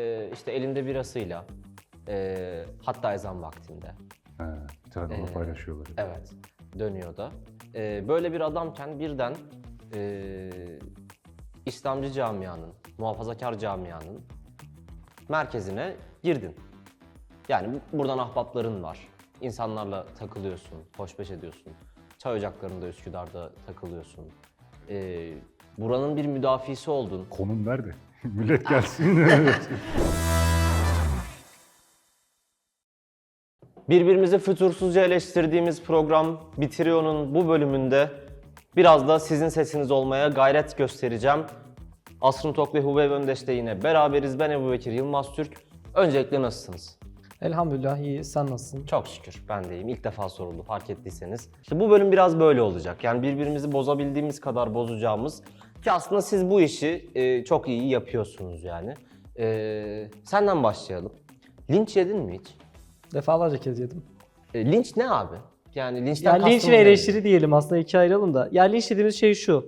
e, işte elinde birasıyla e, hatta ezan vaktinde He, onu Ee, paylaşıyorlar. evet dönüyor da e, böyle bir adamken birden e, İslamcı camianın, muhafazakar camianın merkezine girdin. Yani bu- buradan ahbapların var. İnsanlarla takılıyorsun, hoşbeş ediyorsun. Çay ocaklarında Üsküdar'da takılıyorsun. E, buranın bir müdafisi oldun. Konum nerede? Millet gelsin. Evet. Birbirimizi fütursuzca eleştirdiğimiz program Bitirio'nun bu bölümünde biraz da sizin sesiniz olmaya gayret göstereceğim. Asrın Tok ve Hubeyb Öndeş'le yine beraberiz. Ben Ebu Bekir Yılmaz Türk. Öncelikle nasılsınız? Elhamdülillah iyi. Sen nasılsın? Çok şükür ben deyim. İlk defa soruldu fark ettiyseniz. İşte bu bölüm biraz böyle olacak. Yani birbirimizi bozabildiğimiz kadar bozacağımız. Ki aslında siz bu işi e, çok iyi yapıyorsunuz yani. E, senden başlayalım. Linç yedin mi hiç? Defalarca kez yedim. E, linç ne abi? Yani linçten Yani linç ve eleştiri diyelim aslında ikiye ayıralım da. Yani linç dediğimiz şey şu.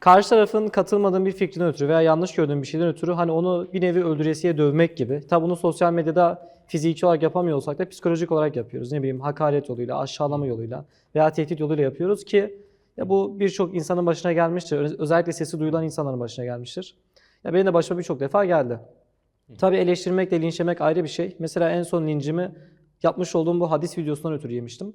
Karşı tarafın katılmadığın bir fikrine ötürü veya yanlış gördüğün bir şeyden ötürü hani onu bir nevi öldüresiye dövmek gibi. Tabi bunu sosyal medyada fiziki olarak yapamıyor olsak da psikolojik olarak yapıyoruz. Ne bileyim hakaret yoluyla, aşağılama yoluyla veya tehdit yoluyla yapıyoruz ki ya bu birçok insanın başına gelmiştir. Öz- Özellikle sesi duyulan insanların başına gelmiştir. Ya benim de başıma birçok defa geldi. Tabii eleştirmekle linçlemek ayrı bir şey. Mesela en son lincimi yapmış olduğum bu hadis videosundan ötürü yemiştim.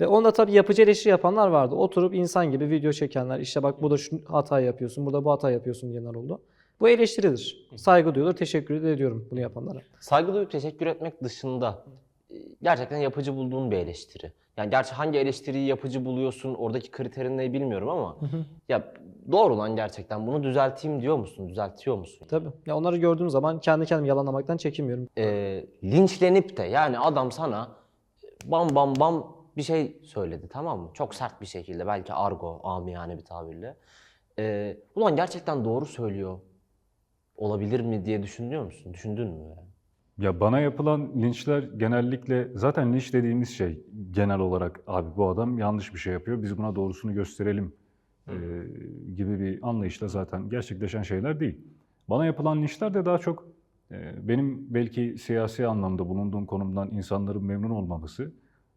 Ve onda tabii yapıcı eleştiri yapanlar vardı. Oturup insan gibi video çekenler, işte bak burada şu hata yapıyorsun, burada bu hata yapıyorsun diyenler oldu. Bu eleştiridir. Saygı duyulur, teşekkür ediyorum bunu yapanlara. Saygı duyup teşekkür etmek dışında gerçekten yapıcı bulduğun bir eleştiri. Yani gerçi hangi eleştiriyi yapıcı buluyorsun, oradaki kriterin ne bilmiyorum ama ya doğru lan gerçekten bunu düzelteyim diyor musun, düzeltiyor musun? Tabii. Ya onları gördüğüm zaman kendi kendimi yalanlamaktan çekinmiyorum. E, linçlenip de yani adam sana bam bam bam bir şey söyledi tamam mı? Çok sert bir şekilde belki argo, amiyane bir tabirle. E, ulan gerçekten doğru söylüyor olabilir mi diye düşünüyor musun? Düşündün mü? yani? Ya bana yapılan linçler genellikle zaten linç dediğimiz şey genel olarak abi bu adam yanlış bir şey yapıyor. Biz buna doğrusunu gösterelim e, gibi bir anlayışla zaten gerçekleşen şeyler değil. Bana yapılan linçler de daha çok e, benim belki siyasi anlamda bulunduğum konumdan insanların memnun olmaması.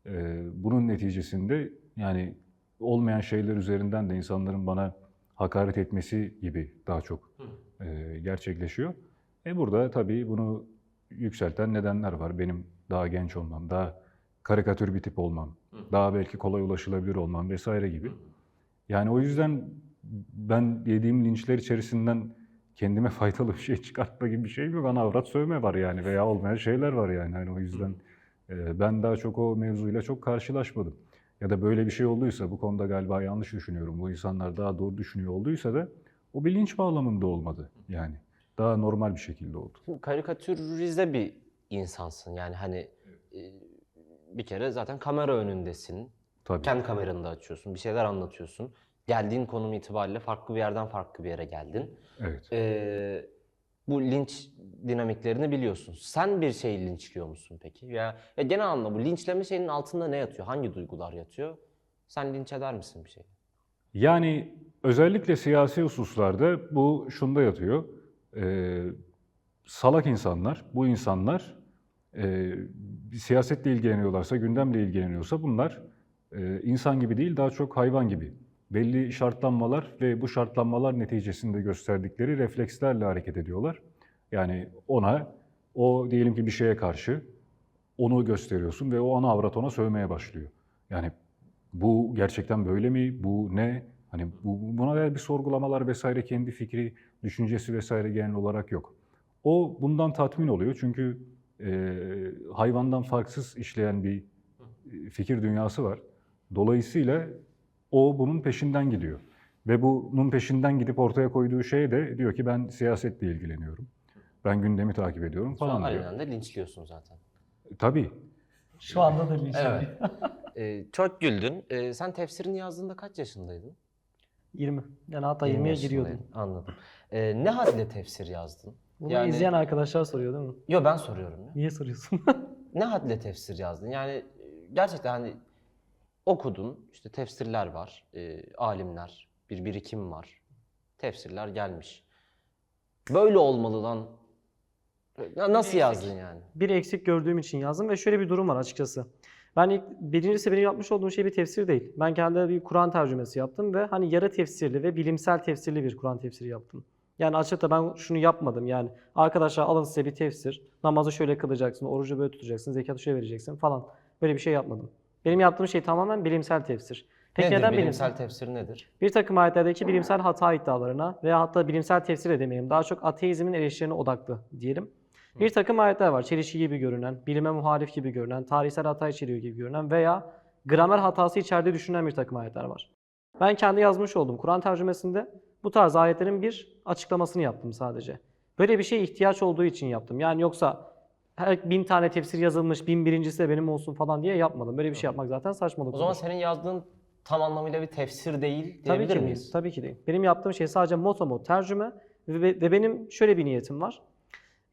e, bunun neticesinde yani olmayan şeyler üzerinden de insanların bana hakaret etmesi gibi daha çok e, gerçekleşiyor. E burada tabii bunu yükselten nedenler var. Benim daha genç olmam, daha karikatür bir tip olmam, daha belki kolay ulaşılabilir olmam vesaire gibi. Yani o yüzden ben yediğim linçler içerisinden kendime faydalı bir şey çıkartma gibi bir şey yok. Ana avrat sövme var yani veya olmayan şeyler var yani. yani o yüzden e, ben daha çok o mevzuyla çok karşılaşmadım. Ya da böyle bir şey olduysa bu konuda galiba yanlış düşünüyorum. Bu insanlar daha doğru düşünüyor olduysa da o bir linç bağlamında olmadı yani. Daha normal bir şekilde oldu. Şimdi karikatürize bir insansın yani hani e, bir kere zaten kamera önündesin. Tabii. Kendi kameranı da açıyorsun, bir şeyler anlatıyorsun. Geldiğin konum itibariyle farklı bir yerden farklı bir yere geldin. Evet. Ee, bu linç dinamiklerini biliyorsun. Sen bir şeyi linçliyor musun peki? Ya, ya genel anlamda bu linçleme şeyinin altında ne yatıyor? Hangi duygular yatıyor? Sen linç eder misin bir şeyi? Yani özellikle siyasi hususlarda bu şunda yatıyor. Ee, salak insanlar, bu insanlar e, siyasetle ilgileniyorlarsa, gündemle ilgileniyorsa bunlar e, insan gibi değil, daha çok hayvan gibi. Belli şartlanmalar ve bu şartlanmalar neticesinde gösterdikleri reflekslerle hareket ediyorlar. Yani ona, o diyelim ki bir şeye karşı onu gösteriyorsun ve o ana avrat ona sövmeye başlıyor. Yani bu gerçekten böyle mi? Bu ne? Hani bu, buna dair bir sorgulamalar vesaire kendi fikri, düşüncesi vesaire genel olarak yok. O bundan tatmin oluyor çünkü e, hayvandan farksız işleyen bir e, fikir dünyası var. Dolayısıyla o bunun peşinden gidiyor. Ve bunun peşinden gidip ortaya koyduğu şey de diyor ki ben siyasetle ilgileniyorum. Ben gündemi takip ediyorum Şu an falan diyor. aynen de linçliyorsun zaten. Tabii. Şu anda da linç Evet. Ee, çok güldün. Ee, sen tefsirini yazdığında kaç yaşındaydın? 20. Yani hatta 20 20'ye giriyordum. Anladım. Ee, ne hadle tefsir yazdın? Bunu Yani- izleyen arkadaşlar soruyor değil mi? Yo ben soruyorum ya. Niye soruyorsun? Ne hadle tefsir yazdın? Yani e, gerçekten hani okudun, işte tefsirler var, e, alimler, bir birikim var. Tefsirler gelmiş. Böyle olmalı lan Na- Nasıl yazdın yani? bir eksik gördüğüm için yazdım ve şöyle bir durum var açıkçası. Ben ilk, birincisi benim yapmış olduğum şey bir tefsir değil. Ben kendi bir Kur'an tercümesi yaptım ve hani yarı tefsirli ve bilimsel tefsirli bir Kur'an tefsiri yaptım. Yani açıkça ben şunu yapmadım yani arkadaşlar alın size bir tefsir, namazı şöyle kılacaksın, orucu böyle tutacaksın, zekatı şöyle vereceksin falan. Böyle bir şey yapmadım. Benim yaptığım şey tamamen bilimsel tefsir. Peki nedir? neden bilimsel bilimsel? tefsir nedir? Bir takım ayetlerdeki bilimsel hata iddialarına veya hatta bilimsel tefsir edemeyelim. Daha çok ateizmin eleştirilerine odaklı diyelim. Bir takım ayetler var. Çelişki gibi görünen, bilime muhalif gibi görünen, tarihsel hata içeriyor gibi görünen veya gramer hatası içerdiği düşünülen bir takım ayetler var. Ben kendi yazmış olduğum Kur'an tercümesinde bu tarz ayetlerin bir açıklamasını yaptım sadece. Böyle bir şeye ihtiyaç olduğu için yaptım. Yani yoksa her bin tane tefsir yazılmış, bin birincisi de benim olsun falan diye yapmadım. Böyle bir şey yapmak zaten saçmalık O zaman olur. senin yazdığın tam anlamıyla bir tefsir değil Tabii diyebilir ki değil. miyiz? Tabii ki değil. Benim yaptığım şey sadece motomot tercüme ve, ve benim şöyle bir niyetim var.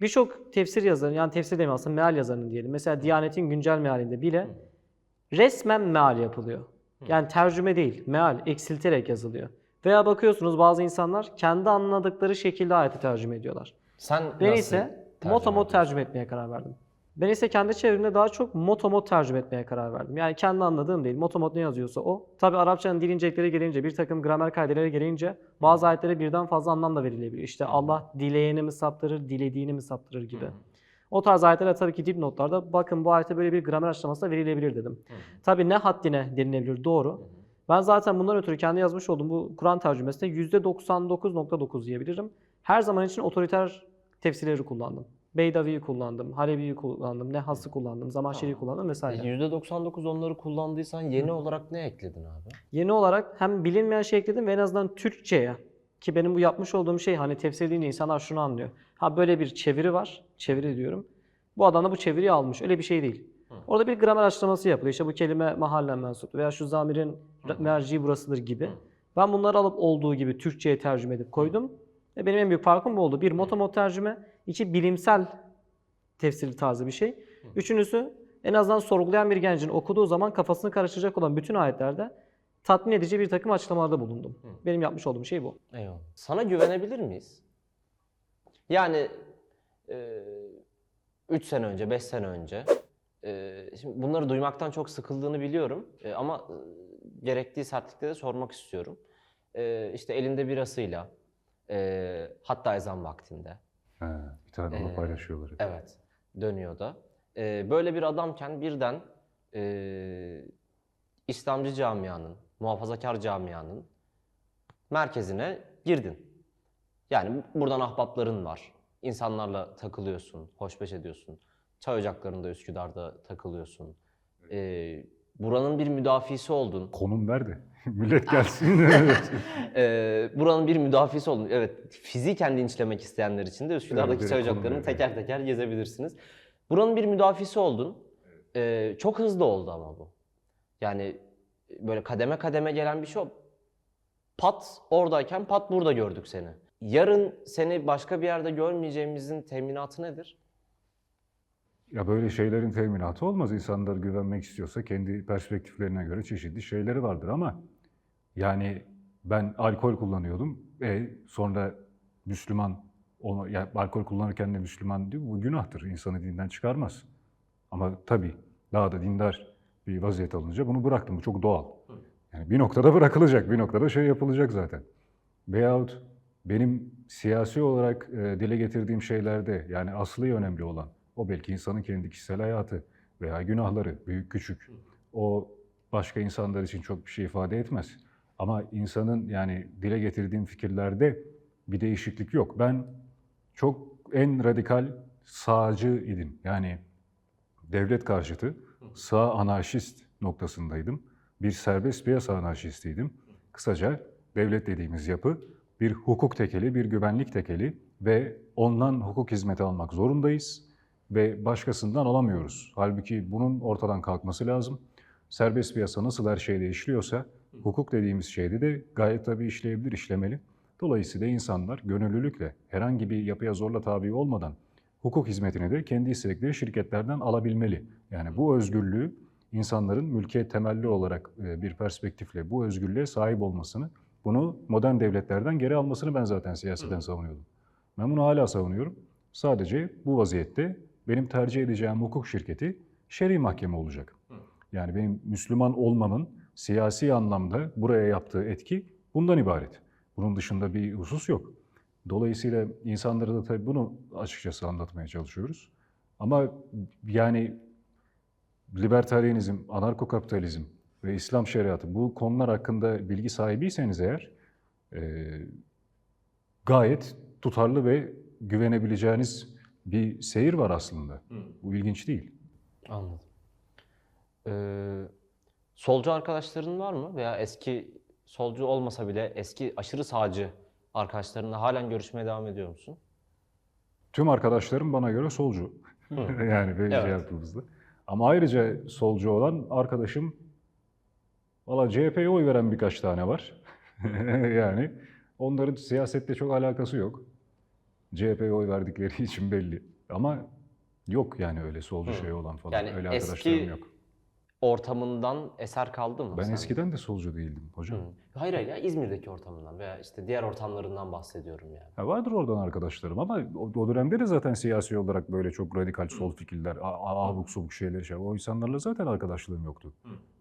Birçok tefsir yazarı, yani tefsir demeyeyim aslında meal yazarının diyelim. Mesela Diyanet'in güncel mealinde bile resmen meal yapılıyor. Yani tercüme değil, meal eksilterek yazılıyor. Veya bakıyorsunuz bazı insanlar kendi anladıkları şekilde ayeti tercüme ediyorlar. Sen Ben nasıl ise motomot tercüme etmeye karar verdim. Ben ise kendi çevremde daha çok motomot tercüme etmeye karar verdim. Yani kendi anladığım değil. Motomot ne yazıyorsa o. Tabi Arapçanın dil incelikleri gelince, bir takım gramer kaideleri gelince bazı ayetlere birden fazla anlam da verilebiliyor. İşte Allah dileyeni mi saptırır, dilediğini mi saptırır gibi. O tarz ayetlere tabii ki dipnotlarda bakın bu ayete böyle bir gramer açıklaması da verilebilir dedim. Tabii ne haddine denilebilir doğru. Ben zaten bundan ötürü kendi yazmış olduğum bu Kur'an tercümesinde %99.9 diyebilirim. Her zaman için otoriter tefsirleri kullandım. Beydavi'yi kullandım, Halebi'yi kullandım, Nehas'ı kullandım, Zamanşeri'yi kullandım vesaire. %99 onları kullandıysan yeni olarak ne ekledin abi? Yeni olarak hem bilinmeyen şey ekledim ve en azından Türkçe'ye ki benim bu yapmış olduğum şey hani tefsir deyince insanlar şunu anlıyor. Ha böyle bir çeviri var, çeviri diyorum. Bu adam da bu çeviriyi almış. Öyle bir şey değil. Orada bir gramer açıklaması yapılıyor. İşte bu kelime mahallen mensup veya şu zamirin merci burasıdır gibi. Ben bunları alıp olduğu gibi Türkçe'ye tercüme edip koydum. Ve benim en büyük farkım bu oldu. Bir motomot tercüme, iki bilimsel tefsir tarzı bir şey. Üçüncüsü en azından sorgulayan bir gencin okuduğu zaman kafasını karıştıracak olan bütün ayetlerde tatmin edici bir takım açıklamalarda bulundum. Benim yapmış olduğum şey bu. Eyvallah. Sana güvenebilir miyiz? Yani 3 sene önce, 5 sene önce e, şimdi bunları duymaktan çok sıkıldığını biliyorum E, ama e, gerektiği sertlikte de sormak istiyorum. E, işte elinde birasıyla e, hatta ezan vaktinde He, bir tane onu Ee, paylaşıyorlar. hep. Evet, dönüyor da. Ee, böyle bir adamken birden ee, İslamcı camianın, muhafazakar camianın merkezine girdin. Yani buradan ahbapların var. İnsanlarla takılıyorsun, hoşbeş ediyorsun. Çay ocaklarında Üsküdar'da takılıyorsun. Ee, buranın bir müdafisi oldun. Konum ver de millet gelsin. Ee, buranın bir müdafisi oldun. Evet, fiziken linçlemek isteyenler için de Üsküdar'daki Evet, çay ocaklarını teker teker gezebilirsiniz. Buranın bir müdafisi oldun. Ee, çok hızlı oldu ama bu. Yani böyle kademe kademe gelen bir şey o. Pat oradayken pat burada gördük seni. Yarın seni başka bir yerde görmeyeceğimizin teminatı nedir? Ya böyle şeylerin teminatı olmaz. İnsanlar güvenmek istiyorsa kendi perspektiflerine göre çeşitli şeyleri vardır ama yani ben alkol kullanıyordum. E, sonra Müslüman onu yani alkol kullanırken de Müslüman diyor. Bu günahtır. İnsanı dinden çıkarmaz. Ama tabii daha da dindar bir vaziyet alınca bunu bıraktım. Bu çok doğal. Yani bir noktada bırakılacak, bir noktada şey yapılacak zaten. Veyahut benim siyasi olarak e, dile getirdiğim şeylerde yani aslı önemli olan o belki insanın kendi kişisel hayatı veya günahları büyük küçük. O başka insanlar için çok bir şey ifade etmez. Ama insanın yani dile getirdiğim fikirlerde bir değişiklik yok. Ben çok en radikal sağcı idim. Yani devlet karşıtı, sağ anarşist noktasındaydım. Bir serbest piyasa anarşistiydim. Kısaca devlet dediğimiz yapı bir hukuk tekeli, bir güvenlik tekeli ve ondan hukuk hizmeti almak zorundayız ve başkasından alamıyoruz. Halbuki bunun ortadan kalkması lazım. Serbest piyasa nasıl her şeyde işliyorsa hukuk dediğimiz şeyde de gayet tabii işleyebilir, işlemeli. Dolayısıyla insanlar gönüllülükle herhangi bir yapıya zorla tabi olmadan hukuk hizmetini de kendi istedikleri şirketlerden alabilmeli. Yani bu özgürlüğü insanların mülkiyet temelli olarak e, bir perspektifle bu özgürlüğe sahip olmasını, bunu modern devletlerden geri almasını ben zaten siyaseten savunuyordum. Ben bunu hala savunuyorum. Sadece bu vaziyette benim tercih edeceğim hukuk şirketi şer'i mahkeme olacak. Yani benim Müslüman olmamın siyasi anlamda buraya yaptığı etki bundan ibaret. Bunun dışında bir husus yok. Dolayısıyla insanlara da tabii bunu açıkçası anlatmaya çalışıyoruz. Ama yani libertaryenizm, anarkokapitalizm ve İslam şeriatı bu konular hakkında bilgi sahibiyseniz eğer e, gayet tutarlı ve güvenebileceğiniz bir seyir var aslında. Bu ilginç değil. Anladım. Ee, solcu arkadaşların var mı? Veya eski solcu olmasa bile eski aşırı sağcı arkadaşlarınla halen görüşmeye devam ediyor musun? Tüm arkadaşlarım bana göre solcu. yani böyle şey Evet. yaptığımızda. Ama ayrıca solcu olan arkadaşım valla CHP'ye oy veren birkaç tane var. yani onların siyasette çok alakası yok. CHP'ye oy verdikleri için belli. Ama yok yani öyle solcu şey olan falan. Yani öyle eski arkadaşlarım yok. ortamından eser kaldı mı? Ben sen? eskiden de solcu değildim hocam. Hayır hayır ya İzmir'deki ortamından veya işte diğer ortamlarından bahsediyorum yani. Ha, vardır oradan arkadaşlarım ama o, o dönemde de zaten siyasi olarak böyle çok radikal sol fikirler, a- a- abuk subuk şeyler şey. O insanlarla zaten arkadaşlığım yoktu.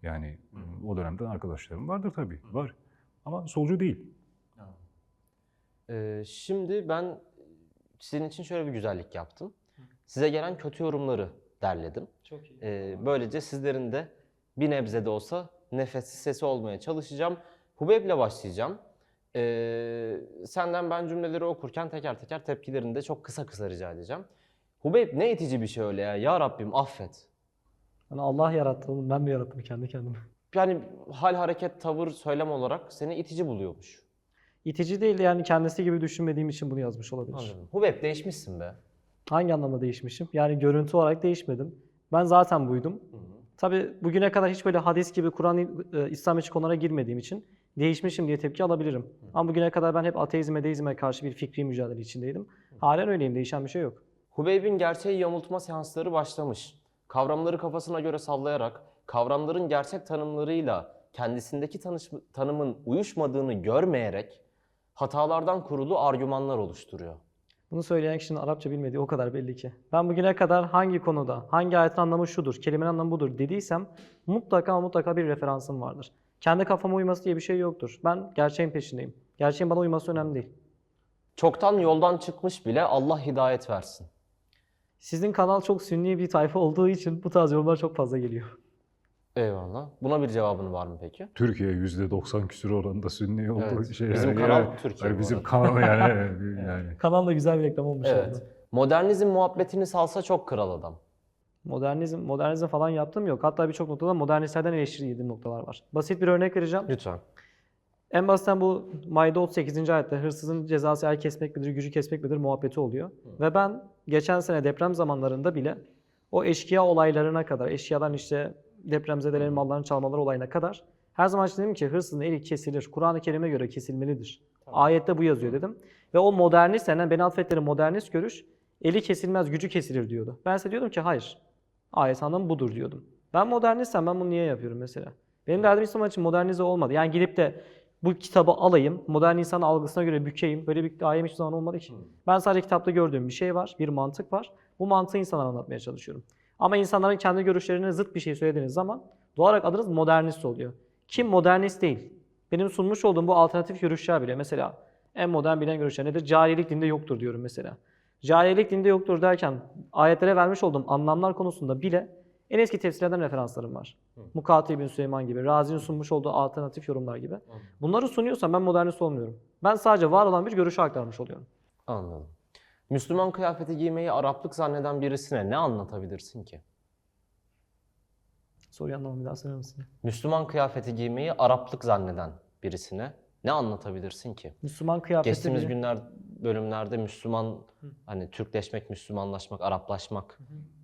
Yani o dönemden arkadaşlarım vardır tabii, var. Ama solcu değil. Ee, şimdi ben sizin için şöyle bir güzellik yaptım. Size gelen kötü yorumları derledim. Çok iyi. Ee, böylece sizlerin de bir nebze de olsa nefessiz sesi olmaya çalışacağım. Hubeyble başlayacağım. Ee, senden ben cümleleri okurken teker teker tepkilerini de çok kısa kısa rica edeceğim. Hubeyb ne itici bir şey öyle ya. Ya Rabbim affet. Yani Allah yarattı oğlum ben mi yarattım kendi kendime? Yani hal, hareket, tavır, söylem olarak seni itici buluyormuş. İtici değil de yani kendisi gibi düşünmediğim için bunu yazmış olabilir. Anladım. Hubeyb değişmişsin be. Hangi anlamda değişmişim? Yani görüntü olarak değişmedim. Ben zaten buydum. Tabi bugüne kadar hiç böyle hadis gibi Kur'an, e, İslam içi konulara girmediğim için değişmişim diye tepki alabilirim. Ama bugüne kadar ben hep ateizme, deizme karşı bir fikri mücadele içindeydim. Halen öyleyim, değişen bir şey yok. Hubeyb'in gerçeği yamultma seansları başlamış. Kavramları kafasına göre sallayarak, kavramların gerçek tanımlarıyla kendisindeki tanış- tanımın uyuşmadığını görmeyerek hatalardan kurulu argümanlar oluşturuyor. Bunu söyleyen kişinin Arapça bilmediği o kadar belli ki. Ben bugüne kadar hangi konuda, hangi ayetin anlamı şudur, kelimenin anlamı budur dediysem mutlaka mutlaka bir referansım vardır. Kendi kafama uyması diye bir şey yoktur. Ben gerçeğin peşindeyim. Gerçeğin bana uyması önemli değil. Çoktan yoldan çıkmış bile Allah hidayet versin. Sizin kanal çok sünni bir tayfa olduğu için bu tarz yorumlar çok fazla geliyor. Eyvallah. Buna bir cevabın var mı peki? Türkiye %90 küsur oranında sünni olduğu Evet. şey. Bizim yani. kanal Yani- Türkiye yani bizim kanal yani. yani. Kanal da güzel bir reklam olmuş Evet. oldu. Modernizm muhabbetini salsa çok kral adam. Modernizm, modernizm falan yaptım yok. Hatta birçok noktada modernistlerden eleştiri yediğim noktalar var. Basit bir örnek vereceğim. Lütfen. En basitten bu Maide 38. ayette hırsızın cezası el kesmek midir, gücü kesmek midir muhabbeti oluyor. Ve ben geçen sene deprem zamanlarında bile o eşkıya olaylarına kadar, eşkıyadan işte depremzedelerin mallarını çalmaları olayına kadar her zaman dedim ki hırsızın eli kesilir. Kur'an-ı Kerim'e göre kesilmelidir. Ayette bu yazıyor dedim. Ve o modernist denen beni affettiğim modernist görüş eli kesilmez, gücü kesilir diyordu. Ben ise diyordum ki hayır. Ayet anlamı budur diyordum. Ben modernistsem ben bunu niye yapıyorum mesela? Benim derdim İslam için modernize olmadı. Yani gidip de bu kitabı alayım, modern insan algısına göre bükeyim. Böyle bir ayem hiçbir zaman olmadı ki. Ben sadece kitapta gördüğüm bir şey var, bir mantık var. Bu mantığı insanlara anlatmaya çalışıyorum. Ama insanların kendi görüşlerine zıt bir şey söylediğiniz zaman doğal olarak adınız modernist oluyor. Kim modernist değil? Benim sunmuş olduğum bu alternatif görüşler bile mesela en modern bilinen görüşler nedir? Cahililik dinde yoktur diyorum mesela. Cahililik dinde yoktur derken ayetlere vermiş olduğum anlamlar konusunda bile en eski tefsirlerden referanslarım var. Mukatil bin Süleyman gibi, Razi'nin sunmuş olduğu alternatif yorumlar gibi. Bunları sunuyorsam ben modernist olmuyorum. Ben sadece var olan bir görüşü aktarmış oluyorum. Anladım. Müslüman kıyafeti giymeyi Araplık zanneden birisine ne anlatabilirsin ki? Soruyu anlamadım bir daha söyler misin? Müslüman kıyafeti giymeyi Araplık zanneden birisine ne anlatabilirsin ki? Müslüman kıyafeti Geçtiğimiz bile- günler bölümlerde Müslüman hani Türkleşmek, Müslümanlaşmak, Araplaşmak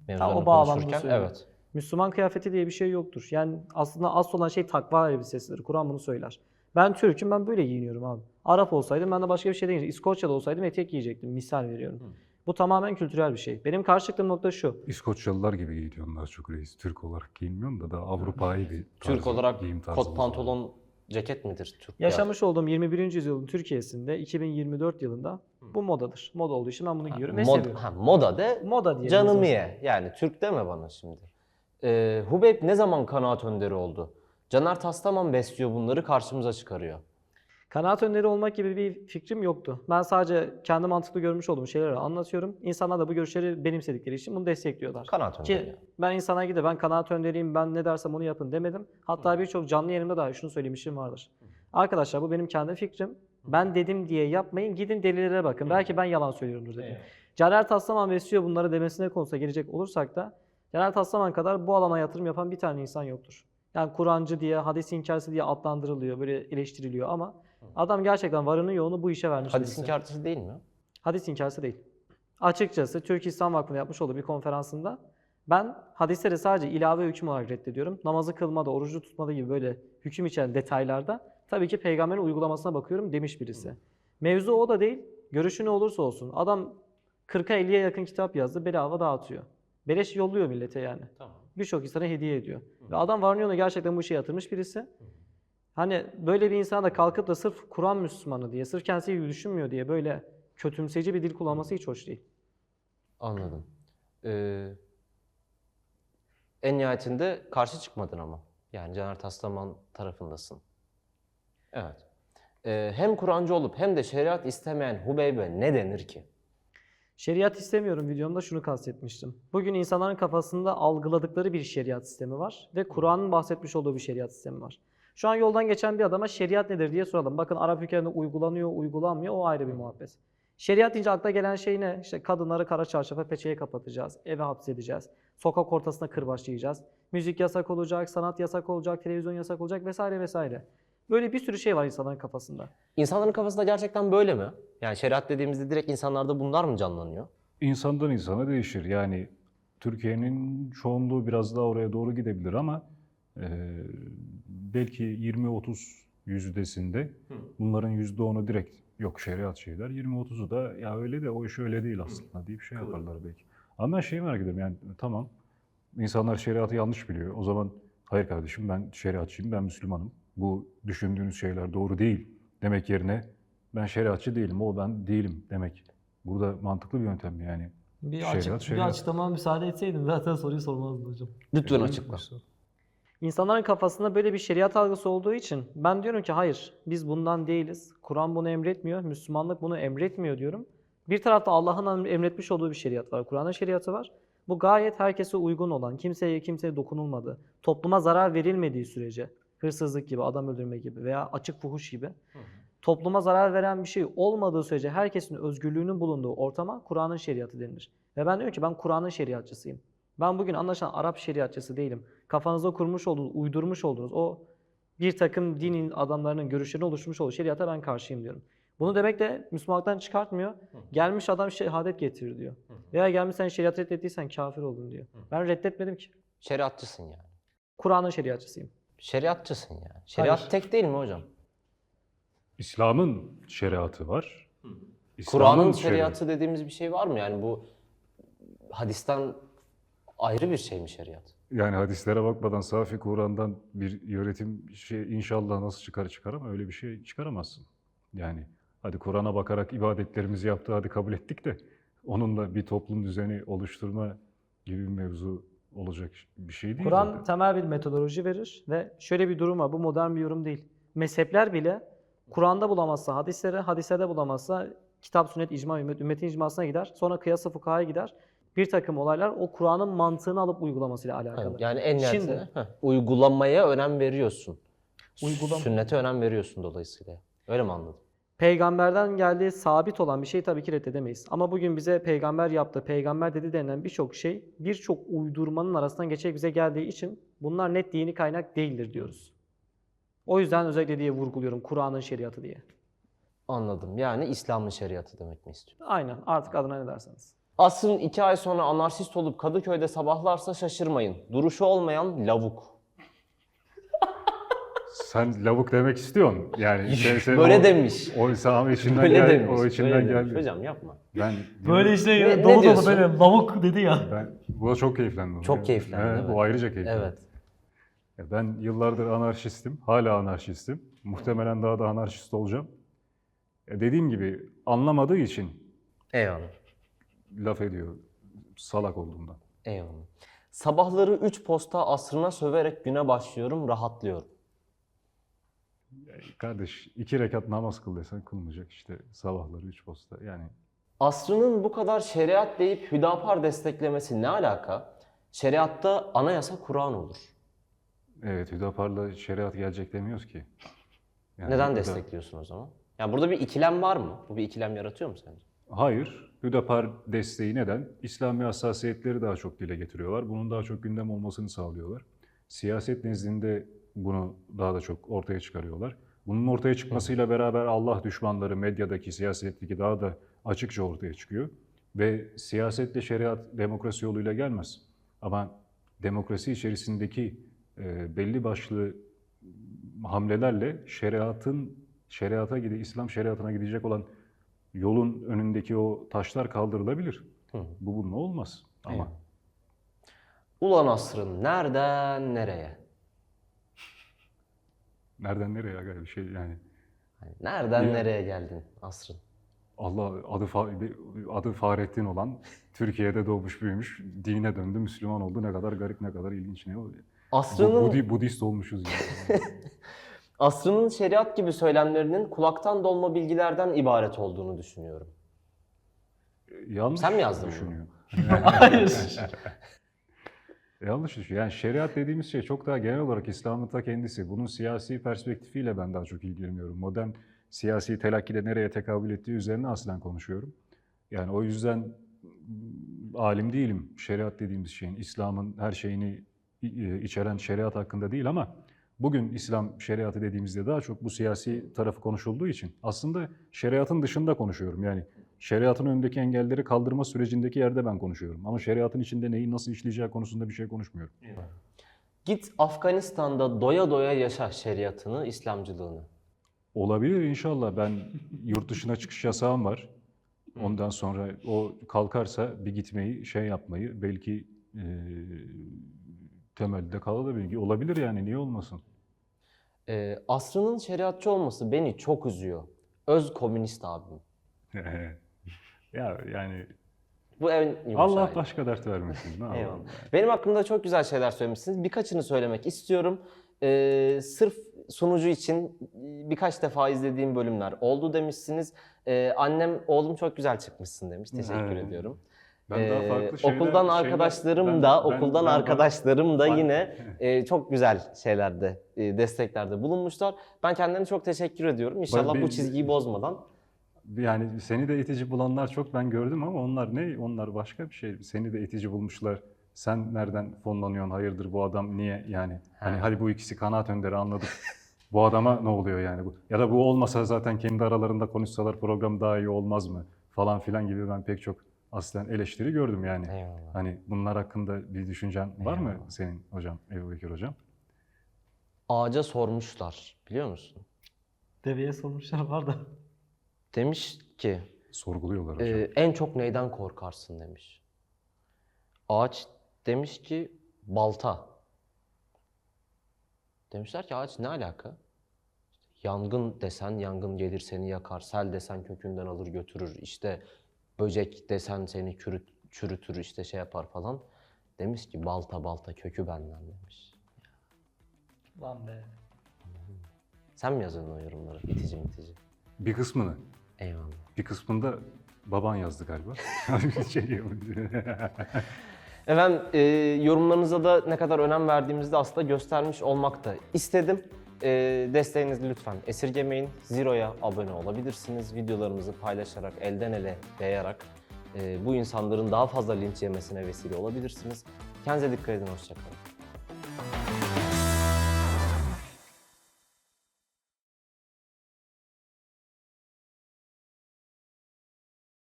mevzularını konuşurken evet. Müslüman kıyafeti diye bir şey yoktur. Yani aslında asıl olan şey takva elbisesidir. Kur'an bunu söyler. Ben Türk'üm ben böyle giyiniyorum abi. Arap olsaydım ben de başka bir şey değil. İskoçya'da olsaydım etek giyecektim. Misal veriyorum. Bu tamamen kültürel bir şey. Benim karşı çıktığım nokta şu. İskoçyalılar gibi giyiniyorlar çok reis. Türk olarak giyinmiyorsun da daha Avrupa'yı bir Türk tarzı, olarak giyim kot tarzımız var. pantolon ceket midir Türk? ya? Yaşamış olduğum 21. yüzyılın Türkiye'sinde 2024 yılında bu modadır. Moda olduğu için ben bunu giyiyorum ve Mod, seviyorum. ha, moda de Moda diye. canımı ye. Yani Türk deme bana şimdi. Ee, Hubeyb ne zaman kanaat önderi oldu? Caner Taslaman besliyor bunları karşımıza çıkarıyor. Kanaat önderi olmak gibi bir fikrim yoktu. Ben sadece kendi mantıklı görmüş olduğum şeyleri anlatıyorum. İnsanlar da bu görüşleri benimsedikleri için bunu destekliyorlar. Kanaat önderi. Ki ben insana gidip ben kanaat önderiyim, ben ne dersem onu yapın demedim. Hatta birçok canlı yayınımda da şunu söylemişim vardır. Arkadaşlar bu benim kendi fikrim. Ben dedim diye yapmayın, gidin delillere bakın. Belki ben yalan söylüyorumdur dedim. Caner Taslaman besliyor bunları demesine konusuna gelecek olursak da Caner Taslaman kadar bu alana yatırım yapan bir tane insan yoktur. Yani Kur'ancı diye, hadis inkarcısı diye adlandırılıyor, böyle eleştiriliyor ama adam gerçekten varını yoğunu bu işe vermiş. Hadis birisi. inkarcısı değil mi? Hadis inkarcısı değil. Açıkçası Türk İslam Vakfı'nda yapmış olduğu bir konferansında ben hadisleri sadece ilave hüküm olarak reddediyorum. Namazı kılmada, orucu tutmada gibi böyle hüküm içeren detaylarda tabii ki peygamberin uygulamasına bakıyorum demiş birisi. Mevzu o da değil. Görüşü ne olursa olsun. Adam 40'a 50'ye yakın kitap yazdı. Bedava dağıtıyor. Beleş yolluyor millete yani. Tamam. Birçok insana hediye ediyor. Ve adam varını gerçekten bu işe yatırmış birisi. Hani böyle bir insana da kalkıp da sırf Kur'an Müslümanı diye, sırf kendisi gibi düşünmüyor diye böyle kötümseyici bir dil kullanması hiç hoş değil. Anladım. Ee, en nihayetinde karşı çıkmadın ama. Yani Caner Taslaman tarafındasın. Evet. Ee, hem Kur'ancı olup hem de şeriat istemeyen Hubeybe ne denir ki? Şeriat istemiyorum videomda şunu kastetmiştim. Bugün insanların kafasında algıladıkları bir şeriat sistemi var ve Kur'an'ın bahsetmiş olduğu bir şeriat sistemi var. Şu an yoldan geçen bir adama şeriat nedir diye soralım. Bakın Arap ülkelerinde uygulanıyor, uygulanmıyor o ayrı bir muhabbet. Şeriat deyince akla gelen şey ne? İşte kadınları kara çarşafa peçeye kapatacağız, eve hapsedeceğiz, sokak ortasına kırbaçlayacağız, müzik yasak olacak, sanat yasak olacak, televizyon yasak olacak vesaire vesaire. Böyle bir sürü şey var insanların kafasında. İnsanların kafasında gerçekten böyle mi? Yani şeriat dediğimizde direkt insanlarda bunlar mı canlanıyor? İnsandan insana değişir. Yani Türkiye'nin çoğunluğu biraz daha oraya doğru gidebilir ama e, belki 20-30 yüzdesinde bunların %10'u direkt yok şeriat şeyler. 20-30'u da ya öyle de o iş öyle değil aslında deyip şey yaparlar belki. Ama ben şeyi merak ediyorum yani tamam insanlar şeriatı yanlış biliyor. O zaman hayır kardeşim ben şeriatçıyım, ben Müslümanım. Bu düşündüğünüz şeyler doğru değil demek yerine ben şeriatçı değilim, o ben değilim demek. Burada mantıklı bir yöntem mi yani? Bir, Şeriat, açık, bir şeriat. açıklama müsaade etseydin zaten soruyu sormazdım hocam. Lütfen açıkla. İnsanların kafasında böyle bir şeriat algısı olduğu için ben diyorum ki hayır biz bundan değiliz. Kur'an bunu emretmiyor, Müslümanlık bunu emretmiyor diyorum. Bir tarafta Allah'ın emretmiş olduğu bir şeriat var, Kur'an'ın şeriatı var. Bu gayet herkese uygun olan, kimseye kimseye dokunulmadığı, topluma zarar verilmediği sürece, hırsızlık gibi, adam öldürme gibi veya açık fuhuş gibi topluma zarar veren bir şey olmadığı sürece herkesin özgürlüğünün bulunduğu ortama Kur'an'ın şeriatı denilir. Ve ben diyorum ki ben Kur'an'ın şeriatçısıyım. Ben bugün anlaşılan Arap şeriatçısı değilim. Kafanızda kurmuş olduğunuz, uydurmuş olduğunuz o bir takım dinin adamlarının görüşlerine oluşmuş olduğu şeriata ben karşıyım diyorum. Bunu demek de Müslümanlıktan çıkartmıyor. Gelmiş adam şehadet getirir diyor. Veya gelmiş sen şeriat reddettiysen kafir oldun diyor. Ben reddetmedim ki. Şeriatçısın yani. Kur'an'ın şeriatçısıyım. Şeriatçısın yani. Şeriat Hayır. tek değil mi hocam? İslam'ın şeriatı var. İslam'ın Kur'an'ın şeriatı- şeriatı dediğimiz bir şey var mı? Yani bu hadisten ayrı bir şey mi şeriat? Yani hadislere bakmadan safi Kur'an'dan bir yönetim şey inşallah nasıl çıkar çıkar ama öyle bir şey çıkaramazsın. Yani hadi Kur'an'a bakarak ibadetlerimizi yaptı hadi kabul ettik de onunla bir toplum düzeni oluşturma gibi bir mevzu olacak bir şey değil. Kur'an temel bir metodoloji verir ve şöyle bir durum var. Bu modern bir yorum değil. Mezhepler bile Kur'an'da bulamazsa hadislere, hadislerde bulamazsa kitap, sünnet, icma, ümmet, ümmetin icmasına gider. Sonra kıyasa fukahaya gider. Bir takım olaylar o Kur'an'ın mantığını alıp uygulamasıyla alakalı. Yani en nihayetinde Şimdi- heh, uygulamaya önem veriyorsun. Uygulama- Sünnete önem veriyorsun dolayısıyla. Öyle mi anladım? Peygamberden geldiği sabit olan bir şeyi tabii ki reddedemeyiz. Ama bugün bize peygamber yaptı, peygamber dedi denilen birçok şey birçok uydurmanın arasından geçerek bize geldiği için bunlar net dini kaynak değildir diyoruz. O yüzden özellikle diye vurguluyorum Kur'an'ın şeriatı diye. Anladım. Yani İslam'ın şeriatı demek mi istiyor? Aynen artık adına ne derseniz. Asrın iki ay sonra anarşist olup Kadıköy'de sabahlarsa şaşırmayın. Duruşu olmayan lavuk. Sen lavuk demek istiyorsun. Yani sen, sen Böyle o, demiş. O sana içinden Böyle geldi. demiş. O içinden böyle demiş. geldi. Hocam yapma. Ben Böyle işte Ne- ne dolu dolu diyorsun? böyle lavuk dedi ya. ben buna çok keyiflendim. Çok Ya. keyiflendi, Evet, evet. Bu ayrıca keyiflendi. Evet. Ya Ben yıllardır anarşistim, hala anarşistim. Muhtemelen daha da anarşist olacağım. E, dediğim gibi anlamadığı için Eyvallah. Laf ediyor salak olduğundan. Eyvallah. Sabahları 3 posta asrına söverek güne başlıyorum, rahatlıyorum. Kardeş iki rekat namaz kıl desen kılmayacak işte sabahları üç posta. Yani Asrının bu kadar şeriat deyip Hüdapar desteklemesi ne alaka? Şeriatta anayasa Kur'an olur. evet Hüdapar'la şeriat gelecek demiyoruz ki. Yani Neden Hüda- destekliyorsun o zaman? Yani burada bir ikilem var mı? Bu bir ikilem yaratıyor mu sence? Hayır. Hüdapar desteği neden? İslami hassasiyetleri daha çok dile getiriyorlar. Bunun daha çok gündem olmasını sağlıyorlar. Siyaset nezdinde bunu daha da çok ortaya çıkarıyorlar. Bunun ortaya çıkmasıyla beraber Allah düşmanları medyadaki, siyasetteki daha da açıkça ortaya çıkıyor. Ve siyasetle şeriat demokrasi yoluyla gelmez. Ama demokrasi içerisindeki e, belli başlı hamlelerle şeriatın şeriata gide İslam şeriatına gidecek olan yolun önündeki o taşlar kaldırılabilir. Hı. Bu bununla olmaz. Ama Eyvallah. Ulan asrın nereden nereye? nereden nereye aga bir şey yani Hani nereden Ya- nereye geldin asrın? Allah adı adı Fahrettin olan Türkiye'de doğmuş büyümüş dine döndü Müslüman oldu ne kadar garip ne kadar ilginç ne oluyor. Asrının, Budi, Budist olmuşuz yani. asrının şeriat gibi söylemlerinin kulaktan dolma bilgilerden ibaret olduğunu düşünüyorum. Yanlış Sen mi yazdın bunu? düşünüyor. Hayır. Yanlış düşünüyor. Yani şeriat dediğimiz şey çok daha genel olarak İslam'ın ta kendisi. Bunun siyasi perspektifiyle ben daha çok ilgileniyorum. Modern siyasi telakkide nereye tekabül ettiği üzerine aslen konuşuyorum. Yani o yüzden mm, alim değilim. Şeriat dediğimiz şeyin, İslam'ın her şeyini i- içeren şeriat hakkında değil ama bugün İslam şeriatı dediğimizde daha çok bu siyasi tarafı konuşulduğu için aslında şeriatın dışında konuşuyorum. Yani şeriatın önündeki engelleri kaldırma sürecindeki yerde ben konuşuyorum. Ama şeriatın içinde neyi nasıl işleyeceği konusunda bir şey konuşmuyorum. Git Afganistan'da doya doya yaşa şeriatını, İslamcılığını. Olabilir inşallah. Ben yurt dışına çıkış yasağım var. Ondan sonra o kalkarsa bir gitmeyi, şey yapmayı belki e, temelde kalabilir. Olabilir yani niye olmasın? Ee, asrının şeriatçı olması beni çok üzüyor. Öz komünist abim. ya yani Bu en. Allah başka dert vermesin. Ne? Eyvallah. Benim hakkımda çok güzel şeyler söylemişsiniz. Birkaçını söylemek istiyorum. Ee, sırf sunucu için birkaç defa izlediğim bölümler oldu demişsiniz. Ee, annem oğlum çok güzel çıkmışsın demiş. Teşekkür Evet. ediyorum. Ben daha Ee, farklı şeyler, okuldan şeyler- arkadaşlarım ben- da ben- okuldan ben- arkadaşlarım da ben- yine e, çok güzel şeylerde e, desteklerde bulunmuşlar. Ben kendilerine çok teşekkür ediyorum. İnşallah bir- bu çizgiyi bozmadan. Yani seni de itici bulanlar çok ben gördüm ama onlar ne? Onlar başka bir şey. Seni de itici bulmuşlar. Sen nereden fonlanıyorsun? Hayırdır bu adam niye yani? Hani hadi bu ikisi kanaat önderi anladık. bu adama ne oluyor yani bu? Ya da bu olmasa zaten kendi aralarında konuşsalar program daha iyi olmaz mı? Falan filan gibi ben pek çok aslen eleştiri gördüm yani. Eyvallah. Hani bunlar hakkında bir düşüncen var mı senin hocam, Ebu Bekir hocam? Ağaca sormuşlar biliyor musun? Deveye sormuşlar var da. Demiş ki Sorguluyorlar hocam. Ee, en çok neyden korkarsın demiş. Ağaç demiş ki balta. Demişler ki ağaç ne alaka? Yangın desen yangın gelir seni yakar. Sel desen kökünden alır götürür. İşte böcek desen seni çürüt, çürütür işte şey yapar falan. Demiş ki balta balta kökü benden demiş. Lan be. Sen mi yazıyorsun o yorumları? İtici mitici. bir kısmını, Eyvallah. bir kısmında baban yazdı galiba. şey, Efendim e, yorumlarınıza da ne kadar önem verdiğimizi de aslında göstermiş olmak da istedim. E, desteğinizi lütfen esirgemeyin. Zero'ya abone olabilirsiniz. Videolarımızı paylaşarak, elden ele yayarak e, bu insanların daha fazla linç yemesine vesile olabilirsiniz. Kendinize dikkat edin, hoşçakalın.